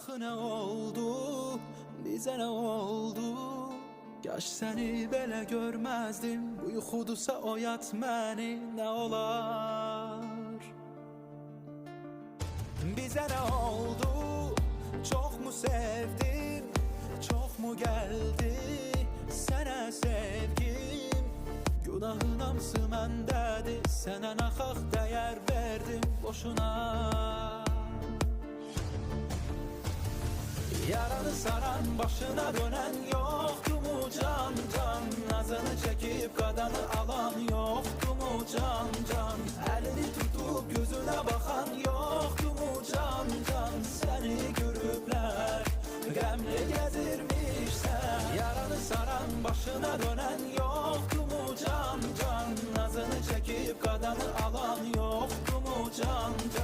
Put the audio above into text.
Axı nə oldu, bizə nə oldu? Yaş səni belə görməzdim Bu yuxudusa oyat məni nə olar? Bizə nə oldu, çox mu sevdim Çox mu gəldi sənə sevgim. Günahın hamısı məndədir Sənə naxaq dəyər verdim? Boşuna Yaranı saran başına dönen yoktu mu can can? Nazını çekip kadanı alan yoktu mu can can? Elini tutup gözüne bakan yoktu mu can can? Seni görüpler gemli gezirmişsen Yaranı saran başına dönen yoktu mu can can? Nazını çekip kadanı alan yoktu mu can can